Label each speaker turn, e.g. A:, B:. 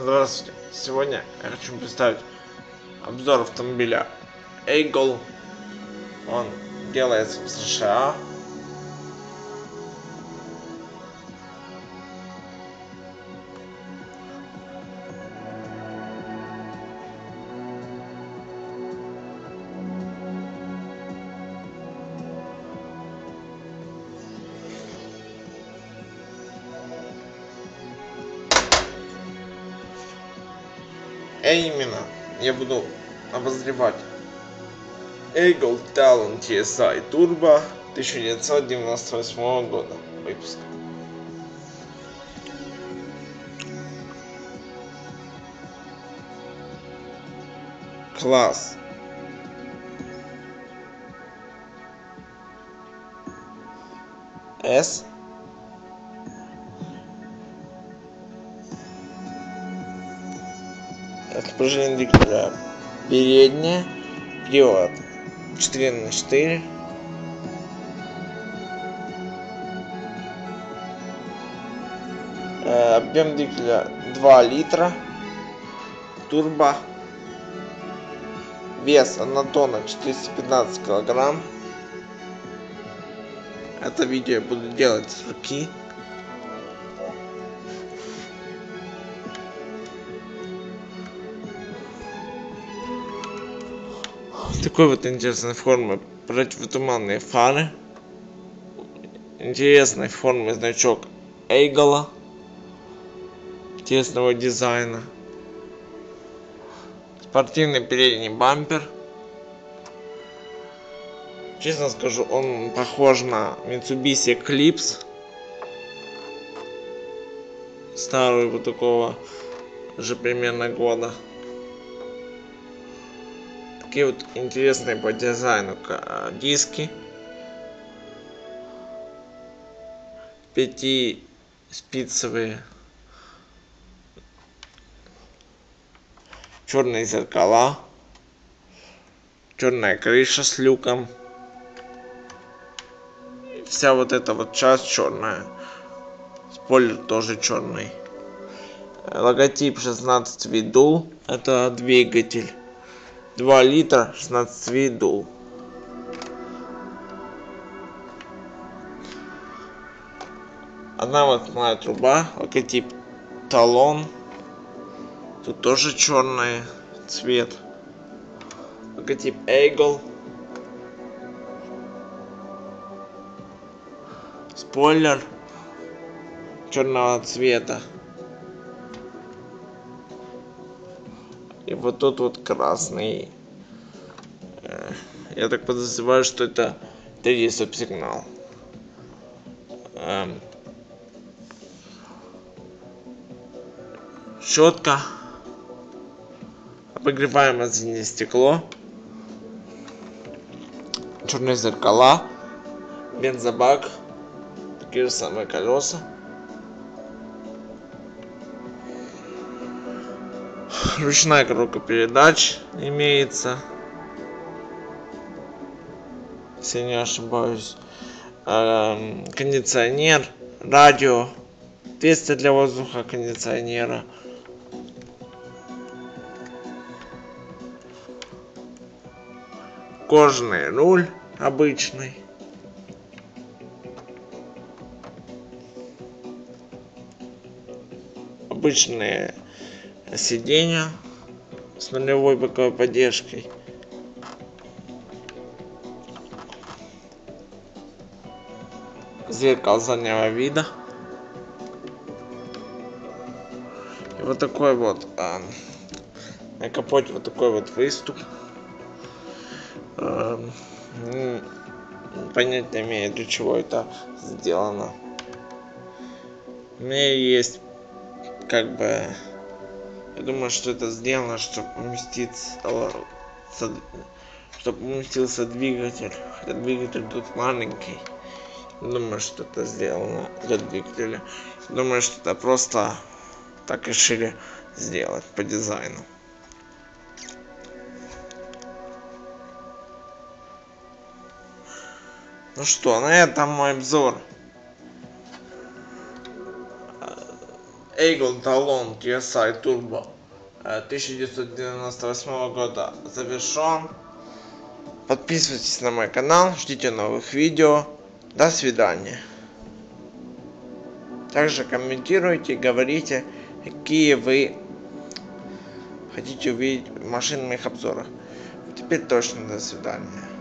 A: Здравствуйте! Сегодня я хочу представить обзор автомобиля Eagle. Он делается в США. А именно, я буду обозревать Eagle Talon TSI Turbo 1998 года выпуска. Класс. S расположение двигателя переднее привод 4 на 4 объем двигателя 2 литра. Турбо. Вес 1 тонна 415 килограмм. Это видео я буду делать с руки такой вот интересной формы противотуманные фары. Интересной формы значок Эйгола тесного дизайна. Спортивный передний бампер. Честно скажу он похож на Mitsubishi Eclipse. Старую вот такого же примерно года такие вот интересные по дизайну диски. Пяти спицевые. Черные зеркала. Черная крыша с люком. Вся вот эта вот часть черная спойлер тоже черный логотип 16 виду это двигатель 2 литра 16 виду одна вот моя труба логотип талон тут тоже черный цвет. Логотип Eagle спойлер черного цвета и вот тут вот красный. Я так подозреваю что это третий стоп-сигнал эм. щетка. Обогреваемое зимнее стекло. Черные зеркала. Бензобак. Такие же самые колеса ручная коробка передач имеется. Если не ошибаюсь. Кондиционер радио отверстие для воздуха кондиционера. Кожаный руль обычный. Обычные сиденья с нулевой боковой поддержкой. Зеркало заднего вида. И вот такой вот а, на капоте вот такой вот выступ. А, понять не имею для чего это сделано. У меня есть как бы я думаю что это сделано чтобы уместиться чтобы уместился двигатель. Хотя двигатель тут маленький. Думаю что это сделано для двигателя. Думаю что это просто так решили сделать по дизайну. Ну что на этом мой обзор Эйгон Талон TSI Turbo 1998 года завершен. Подписывайтесь на мой канал, ждите новых видео. До свидания. Также комментируйте, говорите, какие вы хотите увидеть в моих обзорах. Теперь точно до свидания.